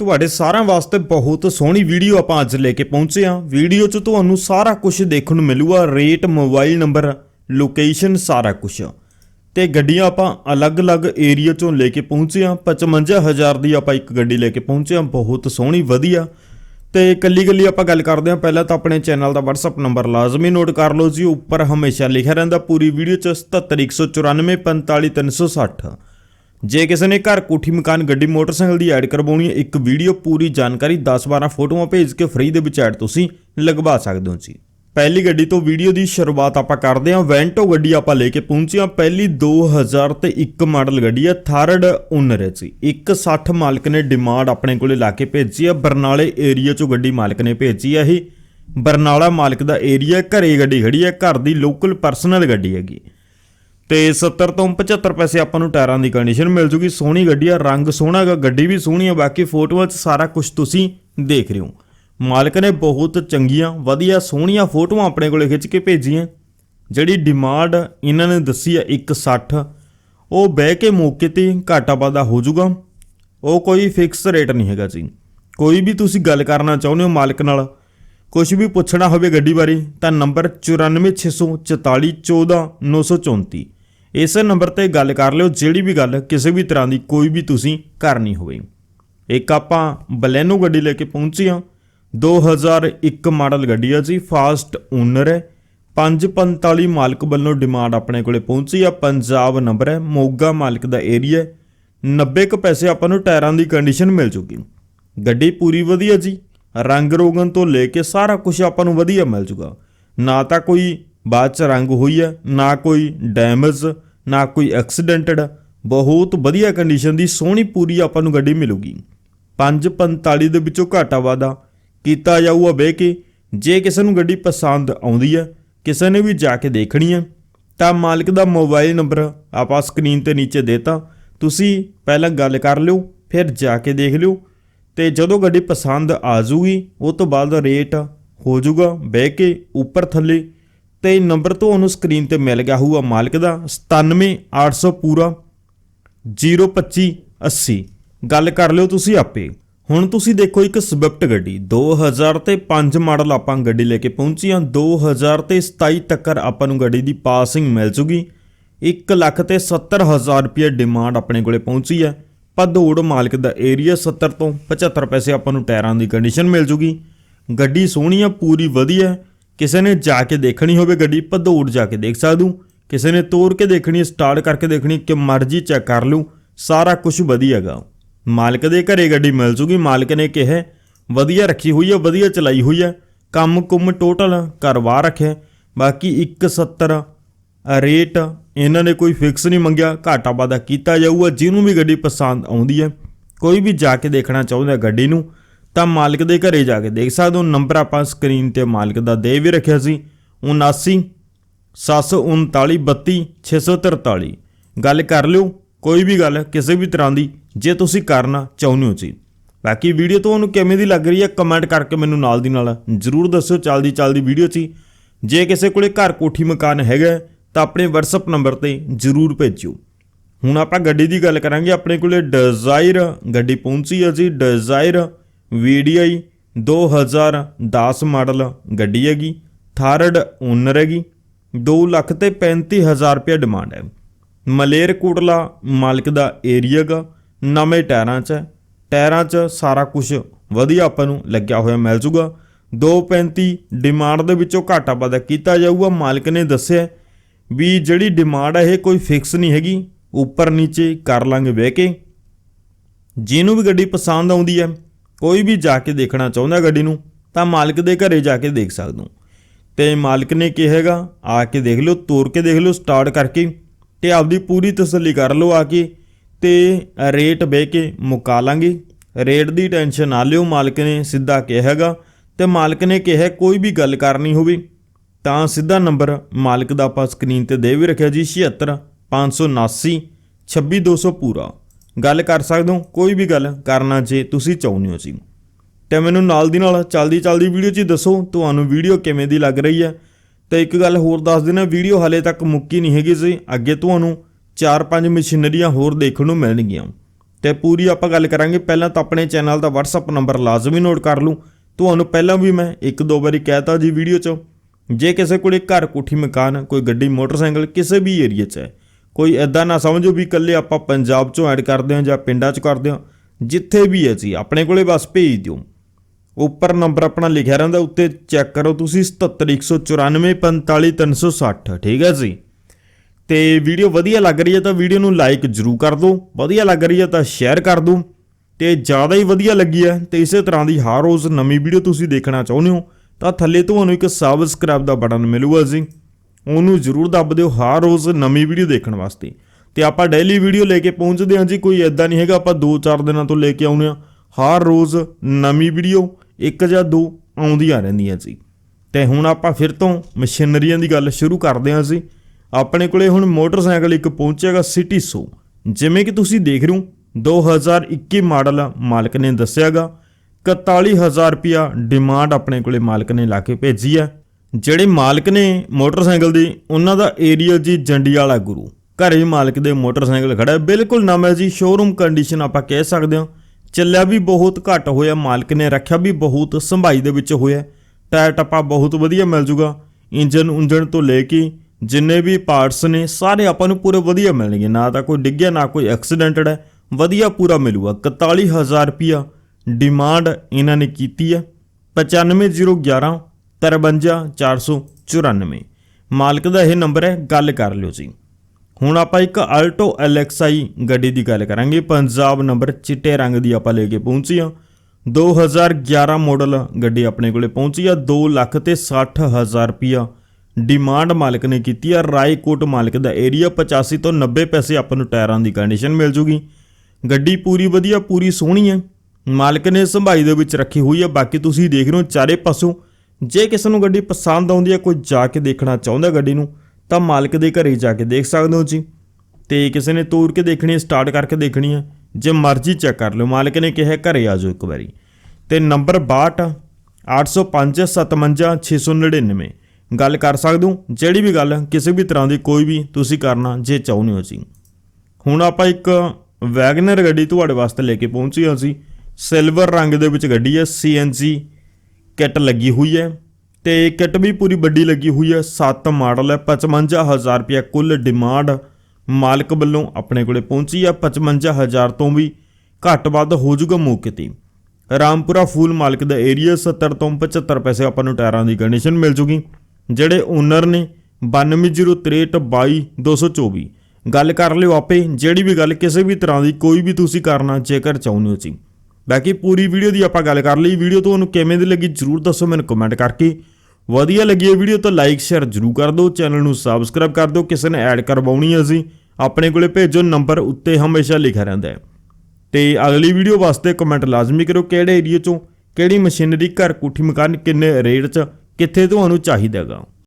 ਤੁਹਾਡੇ ਸਾਰਿਆਂ ਵਾਸਤੇ ਬਹੁਤ ਸੋਹਣੀ ਵੀਡੀਓ ਆਪਾਂ ਅੱਜ ਲੈ ਕੇ ਪਹੁੰਚੇ ਹਾਂ। ਵੀਡੀਓ 'ਚ ਤੁਹਾਨੂੰ ਸਾਰਾ ਕੁਝ ਦੇਖਣ ਨੂੰ ਮਿਲੂਗਾ। ਰੇਟ, ਮੋਬਾਈਲ ਨੰਬਰ, ਲੋਕੇਸ਼ਨ, ਸਾਰਾ ਕੁਝ ਤੇ ਗੱਡੀਆਂ ਆਪਾਂ ਅਲੱਗ-ਅਲੱਗ ਏਰੀਆ 'ਚੋਂ ਲੈ ਕੇ ਪਹੁੰਚੇ ਹਾਂ। 55000 ਦੀ ਆਪਾਂ ਇੱਕ ਗੱਡੀ ਲੈ ਕੇ ਪਹੁੰਚੇ ਹਾਂ। ਬਹੁਤ ਸੋਹਣੀ, ਵਧੀਆ। ਤੇ ਕੱਲੀ ਕੱਲੀ ਆਪਾਂ ਗੱਲ ਕਰਦੇ ਹਾਂ। ਪਹਿਲਾਂ ਤਾਂ ਆਪਣੇ ਚੈਨਲ ਦਾ WhatsApp ਨੰਬਰ ਲਾਜ਼ਮੀ ਨੋਟ ਕਰ ਲਓ ਜੀ। ਉੱਪਰ ਹਮੇਸ਼ਾ ਲਿਖਿਆ ਰਹਿੰਦਾ। ਪੂਰੀ ਵੀਡੀਓ 'ਚ 7714945360 ਜੇ ਕਿਸੇ ਨੇ ਘਰ ਕੋਠੀ ਮਕਾਨ, ਗੱਡੀ, ਮੋਟਰਸਾਈਕਲ ਦੀ ਐਡ ਕਰਵਾਉਣੀ ਹੈ, ਇੱਕ ਵੀਡੀਓ ਪੂਰੀ ਜਾਣਕਾਰੀ 10-12 ਫੋਟੋਆਂ ਭੇਜ ਕੇ ਫ੍ਰੀ ਦੇ ਵਿੱਚ ਐਡ ਤੁਸੀਂ ਲਗਵਾ ਸਕਦੇ ਹੋ ਜੀ। ਪਹਿਲੀ ਗੱਡੀ ਤੋਂ ਵੀਡੀਓ ਦੀ ਸ਼ੁਰੂਆਤ ਆਪਾਂ ਕਰਦੇ ਹਾਂ। ਵੈਂਟੋ ਗੱਡੀ ਆਪਾਂ ਲੈ ਕੇ ਪਹੁੰਚੇ ਹਾਂ। ਪਹਿਲੀ 2001 ਮਾਡਲ ਗੱਡੀ ਹੈ, ਥਰਡ ਓਨਰ ਹੈ ਜੀ। 160 ਮਾਲਕ ਨੇ ਡਿਮਾਂਡ ਆਪਣੇ ਕੋਲੇ ਲਾ ਕੇ ਭੇਜੀ ਹੈ। ਬਰਨਾਲੇ ਏਰੀਆ ਚੋਂ ਗੱਡੀ ਮਾਲਕ ਨੇ ਭੇਜੀ ਹੈ ਇਹ। ਬਰਨਾਲਾ ਮਾਲਕ ਦਾ ਏਰੀਆ ਘਰੇ ਗੱਡੀ ਖੜੀ ਹੈ। ਘਰ ਦੀ ਲੋਕਲ ਪਰਸਨਲ ਗੱਡੀ ਹੈਗੀ। ਤੇ 70 ਤੋਂ 75 ਪੈਸੇ ਆਪਾਂ ਨੂੰ ਟਾਇਰਾਂ ਦੀ ਕੰਡੀਸ਼ਨ ਮਿਲ ਜੂਗੀ। ਸੋਹਣੀ ਗੱਡੀ ਆ, ਰੰਗ ਸੋਹਣਾ ਹੈਗਾ, ਗੱਡੀ ਵੀ ਸੋਹਣੀ ਆ, ਬਾਕੀ ਫੋਟੋਆਂ 'ਚ ਸਾਰਾ ਕੁਝ ਤੁਸੀਂ ਦੇਖ ਰਹੇ ਹੋ। ਮਾਲਕ ਨੇ ਬਹੁਤ ਚੰਗੀਆਂ, ਵਧੀਆ ਸੋਹਣੀਆਂ ਫੋਟੋਆਂ ਆਪਣੇ ਕੋਲੇ ਖਿੱਚ ਕੇ ਭੇਜੀਆਂ। ਜਿਹੜੀ ਡਿਮਾਂਡ ਇਹਨਾਂ ਨੇ ਦੱਸੀ ਆ 160 ਉਹ ਬਹਿ ਕੇ ਮੌਕੇ ਤੇ ਘਾਟਾ ਵਾਧਾ ਹੋ ਜਾਊਗਾ ਉਹ ਕੋਈ ਫਿਕਸ ਰੇਟ ਨਹੀਂ ਹੈਗਾ ਜੀ। ਕੋਈ ਵੀ ਤੁਸੀਂ ਗੱਲ ਕਰਨਾ ਚਾਹੁੰਦੇ ਹੋ ਮਾਲਕ ਨਾਲ ਕੁਝ ਵੀ ਪੁੱਛਣਾ ਹੋਵੇ ਗੱਡੀ ਬਾਰੇ, ਤਾਂ ਨੰਬਰ 9464414934 ਇਸੇ ਨੰਬਰ ਤੇ ਗੱਲ ਕਰ ਲਿਓ, ਜਿਹੜੀ ਵੀ ਗੱਲ ਕਿਸੇ ਵੀ ਤਰ੍ਹਾਂ ਦੀ ਕੋਈ ਵੀ ਤੁਸੀਂ ਕਰਨੀ ਹੋਵੇ। ਇੱਕ ਆਪਾਂ ਬਲੈਨੋ ਗੱਡੀ ਲੈ ਕੇ ਪਹੁੰਚੇ ਹਾਂ। 2001 ਮਾਡਲ ਗੱਡੀ ਆ ਜੀ, ਫਾਸਟ ਓਨਰ ਹੈ। 545 ਮਾਲਕ ਵੱਲੋਂ ਡਿਮਾਂਡ ਆਪਣੇ ਕੋਲੇ ਪਹੁੰਚੀ ਆ। ਪੰਜਾਬ ਨੰਬਰ ਹੈ, ਮੋਗਾ ਮਾਲਕ ਦਾ ਏਰੀਆ 90 ਕੁ ਪੈਸੇ ਆਪਾਂ ਨੂੰ ਟਾਇਰਾਂ ਦੀ ਕੰਡੀਸ਼ਨ ਮਿਲ ਚੁੱਕੀ ਗੱਡੀ ਪੂਰੀ ਵਧੀਆ ਜੀ, ਰੰਗ ਰੋਗਨ ਤੋਂ ਲੈ ਕੇ ਸਾਰਾ ਕੁਝ ਆਪਾਂ ਨੂੰ ਵਧੀਆ ਮਿਲ ਜੂਗਾ। ਨਾ ਤਾਂ ਕੋਈ ਬਾਅਦ ਚ ਰੰਗ ਹੋਈ ਹੈ, ਨਾ ਕੋਈ ਡੈਮੇਜ ਨਾ ਕੋਈ ਐਕਸੀਡੈਂਟਡ ਬਹੁਤ ਵਧੀਆ ਕੰਡੀਸ਼ਨ ਦੀ ਸੋਹਣੀ ਪੂਰੀ ਆਪਾਂ ਨੂੰ ਗੱਡੀ ਮਿਲੂਗੀ। 545 ਦੇ ਵਿੱਚੋਂ ਘਾਟਾ ਵਾਦਾ ਕੀਤਾ ਜਾਊਗਾ ਬਹਿ ਕੇ। ਜੇ ਕਿਸੇ ਨੂੰ ਗੱਡੀ ਪਸੰਦ ਆਉਂਦੀ ਹੈ, ਕਿਸੇ ਨੇ ਵੀ ਜਾ ਕੇ ਦੇਖਣੀ ਹੈ, ਤਾਂ ਮਾਲਕ ਦਾ ਮੋਬਾਈਲ ਨੰਬਰ ਆਪਾਂ ਸਕਰੀਨ ਤੇ ਨੀਚੇ ਦੇਤਾ। ਤੁਸੀਂ ਪਹਿਲਾਂ ਗੱਲ ਕਰ ਲਿਓ, ਫਿਰ ਜਾ ਕੇ ਦੇਖ ਲਿਓ। ਤੇ ਜਦੋਂ ਗੱਡੀ ਪਸੰਦ ਆ ਜੂਗੀ, ਉਹ ਤੋਂ ਬਾਅਦ ਰੇਟ ਹੋ ਜਾਊਗਾ ਬਹਿ ਕੇ ਉੱਪਰ ਥੱਲੇ। ਤੇ ਨੰਬਰ ਤੁਹਾਨੂੰ ਸਕਰੀਨ ਤੇ ਮਿਲ ਗਿਆ ਹੋਊਗਾ ਮਾਲਕ ਦਾ 97800 ਪੂਰਾ 02580 ਗੱਲ ਕਰ ਲਿਓ ਤੁਸੀਂ ਆਪੇ। ਹੁਣ ਤੁਸੀਂ ਦੇਖੋ ਇੱਕ ਸਵਿਫਟ ਗੱਡੀ 2000 ਤੇ 5 ਮਾਡਲ ਆਪਾਂ ਗੱਡੀ ਲੈ ਕੇ ਪਹੁੰਚੀ ਹਾਂ 2000 ਤੇ 27 ਤੱਕਰ ਆਪਾਂ ਨੂੰ ਗੱਡੀ ਦੀ ਪਾਸਿੰਗ ਮਿਲ ਜੂਗੀ। 1 ਲੱਖ ਤੇ 70000 ਰੁਪਏ ਡਿਮਾਂਡ ਆਪਣੇ ਕੋਲੇ ਪਹੁੰਚੀ ਹੈ। ਪਧੋੜ ਮਾਲਕ ਦਾ ਏਰੀਆ 70 ਤੋਂ 75 ਪੈਸੇ ਆਪਾਂ ਨੂੰ ਟਾਇਰਾਂ ਦੀ ਕੰਡੀਸ਼ਨ ਮਿਲ ਜੂਗੀ। ਗੱਡੀ ਸੋਹਣੀ ਆ, ਪੂਰੀ ਵਧੀਆ ਕਿਸੇ ਨੇ ਜਾ ਕੇ ਦੇਖਣੀ ਹੋਵੇ ਗੱਡੀ ਭਦੌੜ ਜਾ ਕੇ ਦੇਖ ਸਕਦੂ। ਕਿਸੇ ਨੇ ਤੋੜ ਕੇ ਦੇਖਣੀ, ਸਟਾਰਟ ਕਰਕੇ ਦੇਖਣੀ ਕਿ ਮਰਜ਼ੀ ਚੈੱਕ ਕਰ ਲਓ ਸਾਰਾ ਕੁਝ ਵਧੀਆ ਹੈਗਾ। ਮਾਲਕ ਦੇ ਘਰੇ ਗੱਡੀ ਮਿਲ ਜੂਗੀ, ਮਾਲਕ ਨੇ ਕਿਹਾ, ਵਧੀਆ ਰੱਖੀ ਹੋਈ ਹੈ, ਵਧੀਆ ਚਲਾਈ ਹੋਈ ਹੈ, ਕੰਮ ਕੁੰਮ ਟੋਟਲ ਕਰਵਾ ਰੱਖਿਆ ਬਾਕੀ 170 ਰੇਟ ਇਹਨਾਂ ਨੇ ਕੋਈ ਫਿਕਸ ਨਹੀਂ ਮੰਗਿਆ, ਘਾਟਾ ਵਾਦਾ ਕੀਤਾ ਜਾਊਗਾ, ਜਿਹਨੂੰ ਵੀ ਗੱਡੀ ਪਸੰਦ ਆਉਂਦੀ ਹੈ, ਕੋਈ ਵੀ ਜਾ ਕੇ ਦੇਖਣਾ ਚਾਹੁੰਦਾ ਗੱਡੀ ਨੂੰ ਤਾਂ ਮਾਲਕ ਦੇ ਘਰੇ ਜਾ ਕੇ ਦੇਖ ਸਕਦੇ ਹੋ। ਨੰਬਰ ਆਪਾਂ ਸਕਰੀਨ ਤੇ ਮਾਲਕ ਦਾ ਦੇ ਵੀ ਰੱਖਿਆ ਸੀ। 79 739 643 ਗੱਲ ਕਰ ਲਿਓ, ਕੋਈ ਵੀ ਗੱਲ, ਕਿਸੇ ਵੀ ਤਰ੍ਹਾਂ ਦੀ, ਜੇ ਤੁਸੀਂ ਕਰਨਾ ਚਾਹੁੰਦੇ ਹੋ ਜੀ। ਬਾਕੀ ਵੀਡੀਓ ਤੁਹਾਨੂੰ ਕਿਵੇਂ ਦੀ ਲੱਗ ਰਹੀ ਹੈ ਕਮੈਂਟ ਕਰਕੇ ਮੈਨੂੰ ਨਾਲ ਦੀ ਨਾਲ ਜਰੂਰ ਦੱਸਿਓ। ਚੱਲਦੀ ਚੱਲਦੀ ਵੀਡੀਓ 'ਚ ਜੇ ਕਿਸੇ ਕੋਲੇ ਘਰ ਕੋਠੀ ਮਕਾਨ ਹੈਗਾ ਤਾਂ ਆਪਣੇ WhatsApp ਨੰਬਰ ਤੇ ਜਰੂਰ ਭੇਜਿਓ। ਹੁਣ ਆਪਾਂ ਗੱਡੀ ਦੀ ਗੱਲ ਕਰਾਂਗੇ। ਆਪਣੇ ਕੋਲੇ ਡਿਜ਼ਾਇਰ ਗੱਡੀ ਪਹੁੰਚੀ ਹੈ ਜੀ। ਡਿਜ਼ਾਇਰ VDI 2010 ਮਾਡਲ ਗੱਡੀ ਹੈਗੀ, ਥਰਡ ਓਨਰ ਹੈਗੀ 2 ਲੱਖ ਤੇ 35000 ਰੁਪਏ ਡਿਮਾਂਡ ਹੈ। ਮਲੇਰਕੋਟਲਾ ਮਾਲਕ ਦਾ ਏਰੀਆ ਗਾ ਨਵੇਂ ਟਾਇਰਾਂ 'ਚ ਹੈ। ਟਾਇਰਾਂ 'ਚ ਸਾਰਾ ਕੁਝ ਵਧੀਆ ਆਪਾਂ ਨੂੰ ਲੱਗਿਆ ਹੋਇਆ ਮਿਲ ਜੂਗਾ। 235 ਡਿਮਾਂਡ ਦੇ ਵਿੱਚੋਂ ਘਾਟਾ ਵਾਧਾ ਕੀਤਾ ਜਾਊਗਾ, ਮਾਲਕ ਨੇ ਦੱਸਿਆ ਵੀ ਜਿਹੜੀ ਡਿਮਾਂਡ ਹੈ ਇਹ ਕੋਈ ਫਿਕਸ ਨਹੀਂ ਹੈਗੀ ਉੱਪਰ ਨੀਚੇ ਕਰ ਲਾਂਗੇ ਬਹਿ ਕੇ। ਜਿਹਨੂੰ ਵੀ ਗੱਡੀ ਪਸੰਦ ਆਉਂਦੀ ਹੈ ਕੋਈ ਵੀ ਜਾ ਕੇ ਦੇਖਣਾ ਚਾਹੁੰਦਾ ਗੱਡੀ ਨੂੰ, ਤਾਂ ਮਾਲਕ ਦੇ ਘਰੇ ਜਾ ਕੇ ਦੇਖ ਸਕਦੇ ਹੋ। ਤੇ ਮਾਲਕ ਨੇ ਕਿਹਾਗਾ, ਆ ਕੇ ਦੇਖ ਲਓ ਤੋੜ ਕੇ ਦੇਖ ਲਓ, ਸਟਾਰਟ ਕਰਕੇ ਤੇ ਆਪਦੀ ਪੂਰੀ ਤਸੱਲੀ ਕਰ ਲਓ ਆ ਕੇ ਤੇ ਰੇਟ ਬਹਿ ਕੇ ਮੁਕਾ ਲਾਂਗੇ। ਰੇਟ ਦੀ ਟੈਨਸ਼ਨ ਨਾ ਲਿਓ, ਮਾਲਕ ਨੇ ਸਿੱਧਾ ਕਿਹਾਗਾ ਤੇ ਮਾਲਕ ਨੇ ਕਿਹਾ, ਕੋਈ ਵੀ ਗੱਲ ਕਰਨੀ ਹੋਵੇ, ਤਾਂ ਸਿੱਧਾ ਨੰਬਰ ਮਾਲਕ ਦਾ ਆਪਾਂ ਸਕਰੀਨ ਤੇ ਦੇ ਵੀ ਰੱਖਿਆ ਜੀ 76 579 26200 ਪੂਰਾ। ਗੱਲ ਕਰ ਸਕਦੇ ਹੋ, ਕੋਈ ਵੀ ਗੱਲ ਕਰਨਾ ਜੇ ਤੁਸੀਂ ਚਾਹੁੰਦੇ ਹੋ ਜੀ। ਤੇ ਮੈਨੂੰ ਨਾਲ ਦੀ ਨਾਲ ਚੱਲਦੀ ਚੱਲਦੀ ਵੀਡੀਓ 'ਚ ਦੱਸੋ, ਤੁਹਾਨੂੰ ਵੀਡੀਓ ਕਿਵੇਂ ਦੀ ਲੱਗ ਰਹੀ ਹੈ। ਤੇ ਇੱਕ ਗੱਲ ਹੋਰ ਦੱਸ ਦੇਣਾ ਵੀਡੀਓ ਹਾਲੇ ਤੱਕ ਮੁੱਕੀ ਨਹੀਂ ਹੈਗੀ ਜੀ। ਅੱਗੇ ਤੁਹਾਨੂੰ 4-5 ਮਸ਼ੀਨਰੀਆਂ ਹੋਰ ਦੇਖਣ ਨੂੰ ਮਿਲਣਗੀਆਂ। ਤੇ ਪੂਰੀ ਆਪਾਂ ਗੱਲ ਕਰਾਂਗੇ, ਪਹਿਲਾਂ ਤਾਂ ਆਪਣੇ ਚੈਨਲ ਦਾ WhatsApp ਨੰਬਰ ਲਾਜ਼ਮੀ ਨੋਟ ਕਰ ਲਓ। ਤੁਹਾਨੂੰ ਪਹਿਲਾਂ ਵੀ ਮੈਂ ਇੱਕ ਦੋ ਵਾਰੀ ਕਹਿਤਾ ਜੀ ਵੀਡੀਓ 'ਚ, ਜੇ ਕਿਸੇ ਕੋਲੇ ਘਰ ਕੋਠੀ ਮਕਾਨ, ਕੋਈ ਗੱਡੀ, ਮੋਟਰਸਾਈਕਲ ਕਿਸੇ ਵੀ ਏਰੀਆ 'ਚ ਹੈ ਕੋਈ ਐਦਾਂ ਨਾ ਸਮਝੋ ਵੀ ਇਕੱਲੇ ਆਪਾਂ ਪੰਜਾਬ 'ਚੋਂ ਐਡ ਕਰਦੇ ਹਾਂ ਜਾਂ ਪਿੰਡਾਂ 'ਚ ਕਰਦੇ ਹਾਂ, ਜਿੱਥੇ ਵੀ ਹੈ ਜੀ, ਆਪਣੇ ਕੋਲੇ ਬਸ ਭੇਜ ਦਿਓ। ਉੱਪਰ ਨੰਬਰ ਆਪਣਾ ਲਿਖਿਆ ਰਹਿੰਦਾ, ਉੱਤੇ ਚੈੱਕ ਕਰੋ ਤੁਸੀਂ 7714945360 ਠੀਕ ਹੈ ਜੀ? ਤੇ ਵੀਡੀਓ ਵਧੀਆ ਲੱਗ ਰਹੀ ਹੈ ਤਾਂ ਵੀਡੀਓ ਨੂੰ ਲਾਈਕ ਜ਼ਰੂਰ ਕਰ ਦਿਓ, ਵਧੀਆ ਲੱਗ ਰਹੀ ਹੈ ਤਾਂ ਸ਼ੇਅਰ ਕਰ ਦਿਓ। ਤੇ ਜ਼ਿਆਦਾ ਹੀ ਵਧੀਆ ਲੱਗੀ ਹੈ ਤੇ ਇਸੇ ਤਰ੍ਹਾਂ ਦੀ ਹਰ ਰੋਜ਼ ਨਵੀਂ ਵੀਡੀਓ ਤੁਸੀਂ ਦੇਖਣਾ ਚਾਹੁੰਦੇ ਹੋ, ਤਾਂ ਥੱਲੇ ਤੁਹਾਨੂੰ ਇੱਕ ਸਬਸਕ੍ਰਾਈਬ ਦਾ ਬਟਨ ਮਿਲੂਗਾ ਜੀ। ਉਹਨੂੰ ਜ਼ਰੂਰ ਦੱਬ ਦਿਓ ਹਰ ਰੋਜ਼ ਨਵੀਂ ਵੀਡੀਓ ਦੇਖਣ ਵਾਸਤੇ। ਤੇ ਆਪਾਂ ਡੇਲੀ ਵੀਡੀਓ ਲੈ ਕੇ ਪਹੁੰਚਦੇ ਹਾਂ ਜੀ, ਕੋਈ ਐਦਾਂ ਨਹੀਂ ਹੈਗਾ, ਆਪਾਂ 2-4 ਦਿਨਾਂ ਤੋਂ ਲੈ ਕੇ ਆਉਂਦੇ ਹਾਂ। ਹਰ ਰੋਜ਼ ਨਵੀਂ ਵੀਡੀਓ ਇੱਕ ਜਾਂ ਦੋ ਆਉਂਦੀਆਂ ਰਹਿੰਦੀਆਂ ਜੀ। ਤੇ ਹੁਣ ਆਪਾਂ ਫਿਰ ਤੋਂ ਮਸ਼ੀਨਰੀਆਂ ਦੀ ਗੱਲ ਸ਼ੁਰੂ ਕਰਦੇ ਹਾਂ ਜੀ। ਆਪਣੇ ਕੋਲੇ ਹੁਣ ਮੋਟਰਸਾਈਕਲ ਇੱਕ ਪਹੁੰਚੇਗਾ ਸਿਟੀ ਸੋ ਜਿਵੇਂ ਕਿ ਤੁਸੀਂ ਦੇਖ ਰਹੇ ਹੋ 2021 ਮਾਡਲ ਮਾਲਕ ਨੇ ਦੱਸਿਆਗਾ 41000 ਰੁਪਿਆ ਡਿਮਾਂਡ ਆਪਣੇ ਕੋਲੇ ਮਾਲਕ ਨੇ ਲਾ ਕੇ ਭੇਜੀ ਹੈ। ਜਿਹੜੇ ਮਾਲਕ ਨੇ ਮੋਟਰਸਾਈਕਲ ਦੀ, ਉਹਨਾਂ ਦਾ ਏਰੀਆ ਜੀ ਜੰਡੀਆਲਾ ਗੁਰੂ। ਘਰੇ ਮਾਲਕ ਦੇ ਮੋਟਰਸਾਈਕਲ ਖੜਾ ਹੈ। ਬਿਲਕੁਲ ਨਵਾਂ ਜੀ ਸ਼ੋਰੂਮ ਕੰਡੀਸ਼ਨ ਆਪਾਂ ਕਹਿ ਸਕਦੇ ਹਾਂ। ਚੱਲਿਆ ਵੀ ਬਹੁਤ ਘੱਟ ਹੋਇਆ, ਮਾਲਕ ਨੇ ਰੱਖਿਆ ਵੀ ਬਹੁਤ, ਸੰਭਾਈ ਦੇ ਵਿੱਚ ਹੋਇਆ। ਟਾਇਰ ਟੱਪਾ ਬਹੁਤ ਵਧੀਆ ਮਿਲ ਜੂਗਾ। ਇੰਜਨ ਉਂਜਣ ਤੋਂ ਲੈ ਕੇ ਜਿੰਨੇ ਵੀ ਪਾਰਟਸ ਨੇ, ਸਾਰੇ ਆਪਾਂ ਨੂੰ ਪੂਰੇ ਵਧੀਆ ਮਿਲਣਗੇ। ਨਾ ਤਾਂ ਕੋਈ ਡਿੱਗਿਆ, ਨਾ ਕੋਈ ਐਕਸੀਡੈਂਟਡ ਹੈ। ਵਧੀਆ ਪੂਰਾ ਮਿਲੂਗਾ। 41000 ਰੁਪਿਆ ਡਿਮਾਂਡ ਇਹਨਾਂ ਨੇ ਕੀਤੀ ਹੈ। 95011 53494 ਮਾਲਕ ਦਾ ਇਹ ਨੰਬਰ ਹੈ, ਗੱਲ ਕਰ ਲਿਓ ਜੀ। ਹੁਣ ਆਪਾਂ ਇੱਕ ਆਲਟੋ LXI ਗੱਡੀ ਦੀ ਗੱਲ ਕਰਾਂਗੇ। ਪੰਜਾਬ ਨੰਬਰ ਚਿੱਟੇ ਰੰਗ ਦੀ ਆਪਾਂ ਲੈ ਕੇ ਪਹੁੰਚੀ ਆ 2011 ਮਾਡਲ ਗੱਡੀ ਆਪਣੇ ਕੋਲੇ ਪਹੁੰਚੀ ਆ। 2 ਲੱਖ ਤੇ 60000 ਰੁਪਿਆ ਡਿਮਾਂਡ ਮਾਲਕ ਨੇ ਕੀਤੀ ਆ। ਰਾਏਕੋਟ ਮਾਲਕ ਦਾ ਏਰੀਆ 85 ਤੋਂ 90 ਪੈਸੇ ਆਪਾਂ ਨੂੰ ਟਾਇਰਾਂ ਦੀ ਕੰਡੀਸ਼ਨ ਮਿਲ ਜੂਗੀ। ਗੱਡੀ ਪੂਰੀ ਵਧੀਆ, ਪੂਰੀ ਸੋਹਣੀ ਹੈ। ਮਾਲਕ ਨੇ ਸੰਭਾਈ ਦੇ ਵਿੱਚ ਰੱਖੀ ਹੋਈ ਆ। ਬਾਕੀ ਤੁਸੀਂ ਦੇਖ ਰਹੇ ਹੋ, ਚਾਰੇ ਪਾਸੋਂ ਜੇ ਕਿਸੇ ਨੂੰ ਗੱਡੀ ਪਸੰਦ ਆਉਂਦੀ ਹੈ, ਕੋਈ ਜਾ ਕੇ ਦੇਖਣਾ ਚਾਹੁੰਦਾ ਗੱਡੀ ਨੂੰ, ਤਾਂ ਮਾਲਕ ਦੇ ਘਰੇ ਜਾ ਕੇ ਦੇਖ ਸਕਦੇ ਹੋ ਜੀ। ਤੇ ਕਿਸੇ ਨੇ ਤੋੜ ਕੇ ਦੇਖਣੀ ਹੈ, ਸਟਾਰਟ ਕਰਕੇ ਦੇਖਣੀ ਹੈ, ਜੇ ਮਰਜ਼ੀ ਚੈੱਕ ਕਰ ਲਿਓ। ਮਾਲਕ ਨੇ ਕਿਹਾ, ਘਰੇ ਆ ਜਾਓ ਇੱਕ ਵਾਰੀ। ਤੇ ਨੰਬਰ 62 805 57 699 ਗੱਲ ਕਰ ਸਕਦੇ ਹੋ? ਜਿਹੜੀ ਵੀ ਗੱਲ, ਕਿਸੇ ਵੀ ਤਰ੍ਹਾਂ ਦੀ ਕੋਈ ਵੀ ਤੁਸੀਂ ਕਰਨਾ ਜੇ ਚਾਹੁੰਦੇ ਹੋ ਜੀ। ਹੁਣ ਆਪਾਂ ਇੱਕ ਵੈਗਨਰ ਗੱਡੀ ਤੁਹਾਡੇ ਵਾਸਤੇ ਲੈ ਕੇ ਪਹੁੰਚੀ ਹਾਂ ਜੀ। ਸਿਲਵਰ ਰੰਗ ਦੇ ਵਿੱਚ ਗੱਡੀ ਹੈ ਸੀਐਨਜੀ ਕਿੱਟ ਲੱਗੀ ਹੋਈ ਹੈ ਤੇ ਕਿੱਟ ਵੀ ਪੂਰੀ ਵੱਡੀ ਲੱਗੀ ਹੋਈ ਹੈ। 7 ਮਾਡਲ ਹੈ 55000 ਰੁਪਏ ਕੁੱਲ ਡਿਮਾਂਡ ਮਾਲਕ ਵੱਲੋਂ ਆਪਣੇ ਕੋਲੇ ਪਹੁੰਚੀ ਹੈ। 55000 ਤੋਂ ਵੀ ਘੱਟ ਵੱਧ ਹੋ ਜਾਊਗਾ ਮੌਕੇ ਤੇ। ਰਾਮਪੁਰਾ ਫੂਲ ਮਾਲਕ ਦਾ ਏਰੀਆ 70 ਤੋਂ 75 ਪੈਸੇ ਆਪਾਂ ਨੂੰ ਟਾਇਰਾਂ ਦੀ ਕੰਡੀਸ਼ਨ ਮਿਲ ਜੂਗੀ। ਜਿਹੜੇ ਓਨਰ ਨੇ 9203622224 ਗੱਲ ਕਰ ਲਿਓ ਆਪੇ, ਜਿਹੜੀ ਵੀ ਗੱਲ ਕਿਸੇ ਵੀ ਤਰ੍ਹਾਂ ਦੀ ਕੋਈ ਵੀ ਤੁਸੀਂ ਕਰਨਾ ਜੇਕਰ ਚਾਹੁੰਦੇ ਹੋ ਜੀ। ਬਾਕੀ ਪੂਰੀ ਵੀਡੀਓ ਦੀ ਆਪਾਂ ਗੱਲ ਕਰ ਲਈ। ਵੀਡੀਓ ਤੁਹਾਨੂੰ ਕਿਵੇਂ ਦੀ ਲੱਗੀ ਜਰੂਰ ਦੱਸੋ ਮੈਨੂੰ ਕਮੈਂਟ ਕਰਕੇ। ਵਧੀਆ ਲੱਗੀ ਇਹ ਵੀਡੀਓ ਤਾਂ ਲਾਈਕ ਸ਼ੇਅਰ ਜਰੂਰ ਕਰ ਦਿਓ। ਚੈਨਲ ਨੂੰ ਸਬਸਕ੍ਰਾਈਬ ਕਰ ਦਿਓ। ਕਿਸੇ ਨੇ ਐਡ ਕਰਵਾਉਣੀ ਹੈ ਅਸੀਂ, ਆਪਣੇ ਕੋਲੇ ਭੇਜੋ ਨੰਬਰ ਉੱਤੇ ਹਮੇਸ਼ਾ ਲਿਖਿਆ ਰਹਿੰਦਾ ਹੈ। ਤੇ ਅਗਲੀ ਵੀਡੀਓ ਵਾਸਤੇ ਕਮੈਂਟ ਲਾਜ਼ਮੀ ਕਰੋ ਕਿਹੜੇ ਏਰੀਆ ਚੋਂ, ਕਿਹੜੀ ਮਸ਼ੀਨਰੀ ਘਰ ਕੋਠੀ ਮਕਾਨ, ਕਿੰਨੇ ਰੇਟ 'ਚ, ਕਿੱਥੇ ਤੁਹਾਨੂੰ ਚਾਹੀਦਾਗਾ